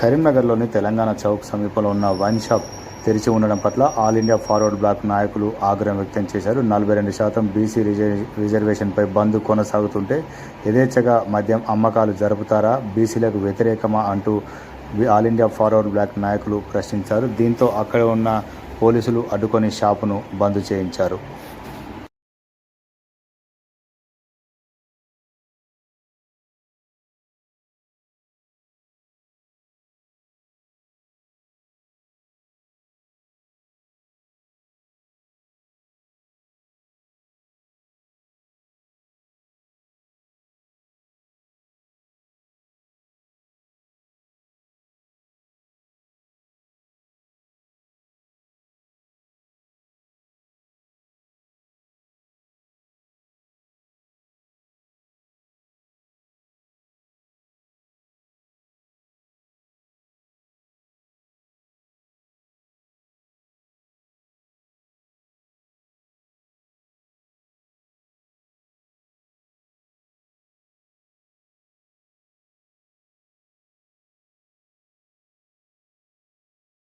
కరీంనగర్లోని తెలంగాణ చౌక్ సమీపంలో ఉన్న వైన్ షాప్ తెరిచి ఉండడం పట్ల ఆల్ ఇండియా ఫార్వర్డ్ బ్లాక్ నాయకులు ఆగ్రహం వ్యక్తం చేశారు. నలభై రెండు శాతం బీసీ రిజర్వ్ రిజర్వేషన్పై బంద్ కొనసాగుతుంటే యథేచ్ఛగా మద్యం అమ్మకాలు జరుపుతారా బీసీలకు వ్యతిరేకమా అంటూ ఆల్ ఇండియా ఫార్వర్డ్ బ్లాక్ నాయకులు ప్రశ్నించారు. దీంతో అక్కడ ఉన్న పోలీసులు అడ్డుకొని షాపును బంద్ చేయించారు.